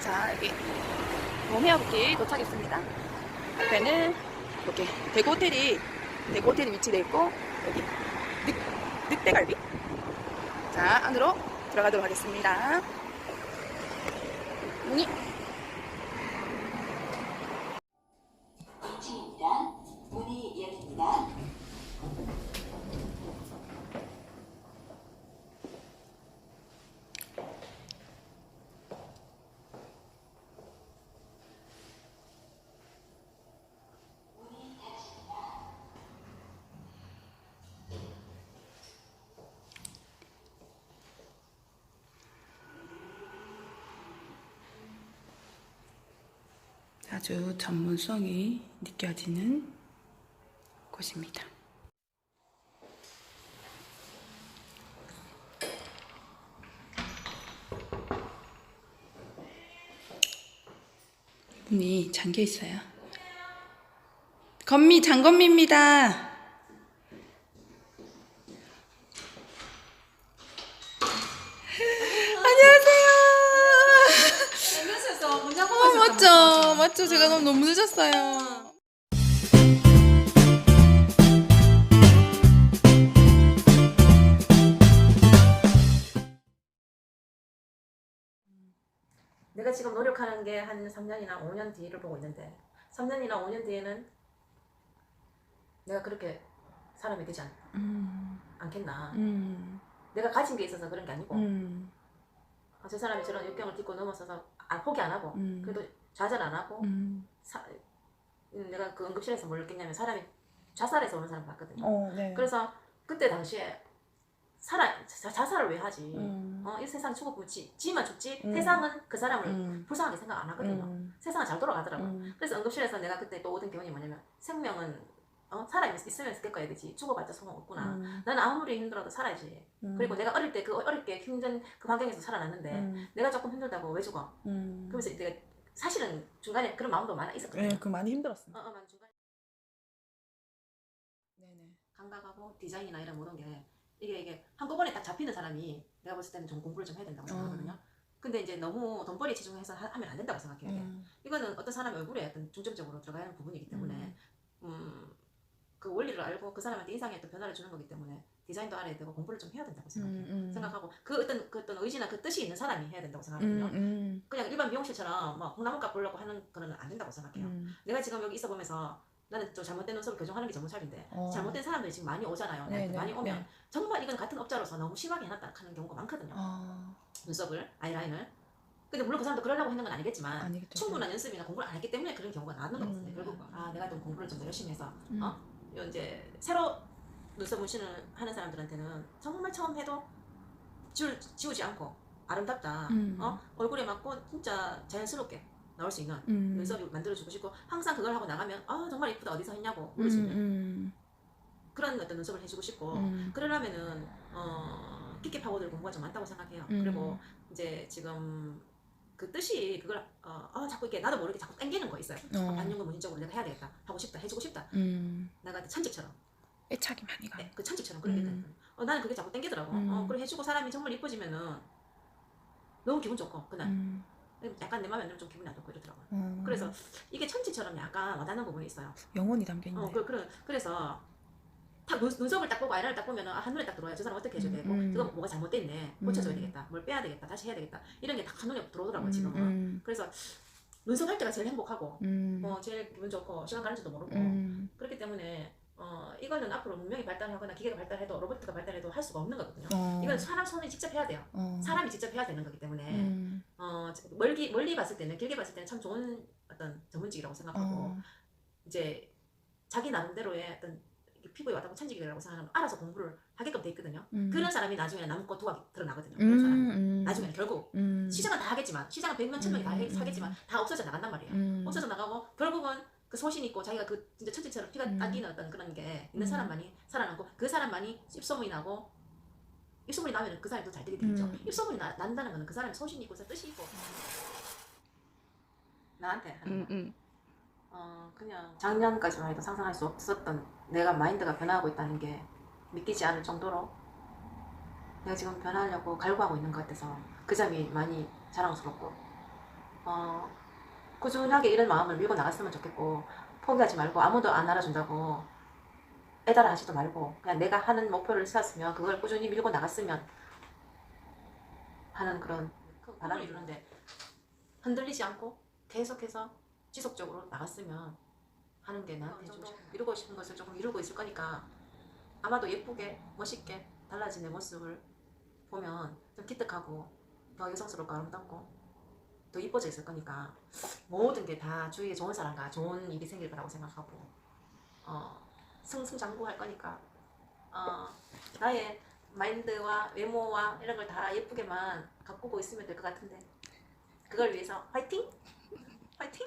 자, 여기 몸헤어부티 도착했습니다. 앞에는 이렇게 대구 호텔이 대구 호텔이 위치되어 있고 여기 늑, 늑대갈비. 자, 안으로 들어가도록 하겠습니다. 문이 아주 전문성이 느껴지는 곳입니다. 문이 잠겨 있어요. 건미 장건미입니다. 안녕하세요. MS에서 문장 보고 어, 있었던 맞죠. 제가 너무 너무 늦었어요. 내가 지금 노력하는 게 한 3년이나 5년 뒤를 보고 있는데 3년이나 5년 뒤에는 내가 그렇게 사람이 되지 않, 음, 않겠나 음, 내가 가진 게 있어서 그런 게 아니고 음, 아, 저 사람이 저런 역경을 딛고 넘어서서 아, 포기 안 하고 음. 그래도 좌절 안 하고 음. 사, 음, 내가 그 응급실에서 뭘 느꼈냐면 사람이 자살해서 오는 사람 봤거든요 어, 네. 그래서 그때 당시에 살아, 자, 자살을 왜 하지 음. 어, 이 세상 죽어보면 지, 지만 죽지 음. 세상은 그 사람을 음. 불쌍하게 생각 안 하거든요 음. 세상은 잘 돌아가더라고요 음. 그래서 응급실에서 내가 그때 또 얻은 교훈이 뭐냐면 생명은 어? 살아 있으면 깨까야 되지 죽어봤자 소용없구나 음. 나는 아무리 힘들어도 살아야지 음. 그리고 내가 어릴 때 그 어렵게 힘든 그 환경에서 살아났는데 음. 내가 조금 힘들다고 왜 죽어 음. 그러면서 내가 사실은 중간에 그런 마음도 많아 있었거든요 네, 그 많이 힘들었어. 어, 어, 난 중간에 네네. 감각하고 디자인이나 이런 모든 게 이게 이게 한꺼번에 딱 잡히는 사람이 내가 봤을 때는 좀 공부를 좀 해야 된다고 생각하거든요 근데 이제 너무 돈벌이에 치중해서 하, 하면 안 된다고 생각해요. 음. 이거는 어떤 사람의 얼굴에 어떤 중점적으로 들어가야 하는 부분이기 때문에 음, 그 원리를 알고 그 사람한테 인상에 어떤 변화를 주는 거기 때문에 디자인도 알아야 되고 공부를 좀 해야 된다고 생각해요. 음, 음. 생각하고 그 어떤 그 어떤 의지나 그 뜻이 있는 사람이 해야 된다고 음, 생각하거든요. 음, 그냥 일반 미용실처럼 막 콩나물값 벌려고 하는 거는 안 된다고 생각해요. 음. 내가 지금 여기 있어 보면서 나는 좀 잘못된 눈썹을 교정하는 게 전문차인데 어. 잘못된 사람들이 지금 많이 오잖아요. 네, 네, 많이 오면 네. 정말 이건 같은 업자로서 너무 심하게 해놨다 하는 경우가 많거든요. 어, 눈썹을 아이라인을. 근데 물론 그 사람도 그러려고 했는 건 아니겠지만 아니겠죠. 충분한 연습이나 공부를 안 했기 때문에 그런 경우가 나는 거거든요. 음. 결국 아 내가 좀 공부를 좀 더 열심히 해서 음. 어? 요 이제 새로 눈썹 문신을 하는 사람들한테는 정말 처음 해도 지울, 지우지 않고 아름답다. 음. 어? 얼굴에 맞고 진짜 자연스럽게 나올 수 있는 음. 눈썹이 만들어주고 싶고 항상 그걸 하고 나가면 아 정말 이쁘다 어디서 했냐고 음, 물을 수 있는 음, 그런 어떤 눈썹을 해주고 싶고 음. 그러려면은 어, 깊게 파고들 공부가 좀 많다고 생각해요. 음. 그리고 이제 지금 그 뜻이 그걸 어, 아, 자꾸 이렇게 나도 모르게 자꾸 땡기는 거 있어요. 어. 반영근 문인적으로 내가 해야 되겠다 하고 싶다 해주고 싶다 음. 내가 천직처럼 애착이 많이 가. 네, 그 천직처럼 그런 게 음. 있거든요. 어, 나는 그게 자꾸 땡기더라고. 음. 어, 그래 해주고 사람이 정말 이뻐지면은 너무 기분 좋고 그날 음. 약간 내 마음에 안 들면 좀 기분이 안 좋고 이러더라고요. 어. 그래서 이게 천직처럼 약간 와닿는 부분이 있어요. 영혼이 담겨 있네. 어, 그, 그래, 그래서 딱 눈, 눈썹을 딱 보고 아이라를 딱 보면은 아, 한눈에 딱 들어와요. 저 사람 어떻게 해줘야 음, 되고 음. 저거 뭐가 잘못돼 있네. 고쳐줘야 음. 되겠다. 뭘 빼야 되겠다. 다시 해야 되겠다. 이런 게딱 한눈에 들어오더라고요 음, 지금은. 음, 그래서 눈썹 할 때가 제일 행복하고 음. 어, 제일 기분 좋고 시간 가는 줄도 모르고 음. 그렇기 때문에 어, 이거는 앞으로 문명이 발달하거나 기계가 발달해도 로봇가 발달해도 할 수가 없는 거거든요. 어. 이건 사람 손이 직접 해야 돼요. 어. 사람이 직접 해야 되는 거기 때문에 음. 어, 멀리 멀리 봤을 때는 길게 봤을 때는 참 좋은 어떤 전문직이라고 생각하고 어. 이제 자기 나름대로의 어떤 피부에 와닿고 천직이라고 생각하면 알아서 공부를 하게끔 돼 있거든요. 음. 그런 사람이 나중에 남고 두각이 드러나거든요. 음. 그런 사람. 음. 나중에 결국 음. 시장은 다 하겠지만 시장은 백명 천 명이 다 음, 하- 음, 사겠지만 다 없어져 나간단 말이에요. 음. 없어져 나가고 결국은 그 소신 있고 자기가 그 진짜 천지처럼 피가 음. 당기는 어떤 그런 게 있는 음. 사람만이 살아남고 그 사람만이 입소문이 나고 입소문이 나면 그 사람이 더 잘 되게 되죠. 음. 입소문이 나, 난다는 거는 그 사람이 소신 있고 뜻이 있고 나한테 하는 음, 말. 음. 어 그냥 작년까지만 해도 상상할 수 없었던 내가 마인드가 변화하고 있다는 게 믿기지 않을 정도로 내가 지금 변하려고 갈구하고 있는 것 같아서 그 점이 많이 자랑스럽고 어 꾸준하게 이런 마음을 밀고 나갔으면 좋겠고 포기하지 말고 아무도 안 알아준다고 애달아 하지도 말고 그냥 내가 하는 목표를 세웠으면 그걸 꾸준히 밀고 나갔으면 하는 그런 큰 바람이 드는데 흔들리지 않고 계속해서 지속적으로 나갔으면 하는 게 나한테 좀 이루고 싶은 것을 조금 이루고 있을 거니까 아마도 예쁘게 멋있게 달라진 내 모습을 보면 좀 기특하고 더 여성스럽고 아름답고 더 이뻐져 있을 거니까 모든 게 다 주위에 좋은 사람과 좋은 일이 생길 거라고 생각하고 어, 승승장구할 거니까 어, 나의 마인드와 외모와 이런 걸 다 예쁘게만 가꾸고 있으면 될 것 같은데 그걸 위해서 화이팅! 화이팅!